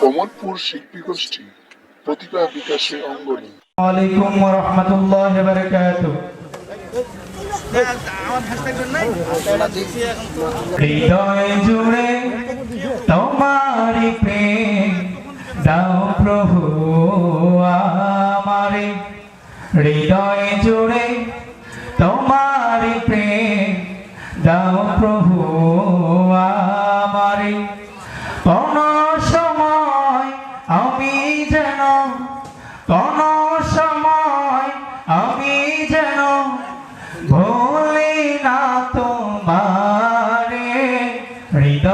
কমলপুর শিল্পী গোষ্ঠী প্রতিভা বিকাশে অঙ্গনী হৃদয় জুড়ে তোমারি দাও প্রভু আমারে। হৃদয় জুড়ে তোমারি প্রেম, দাও প্রভু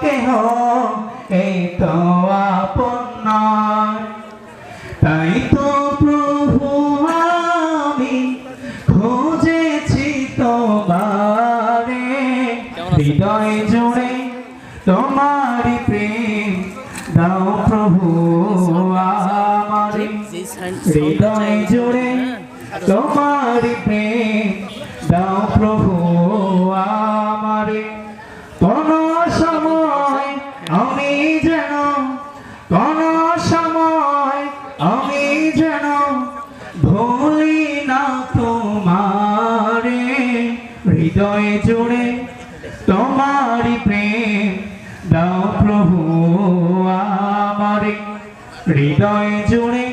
কেহ? এই তো আপন তাই তো প্রভু আমি খুঁজেছি তোমারে। হৃদয় জুড়ে তোমারি প্রেম। দাও প্রভু আমারে। হৃদয় জুড়ে তোমারি প্রেম। দাও প্রভু আমি যেন ভুলি না তোমারে, হৃদয় জুড়ে তোমারি প্রেম দাও প্রভু আমারে। হৃদয় জুড়ে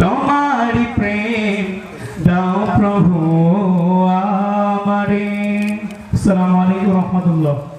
তোমারি প্রেম দাও প্রভু আমারে। আসসালামু আলাইকুম রহমতুল্লাহ।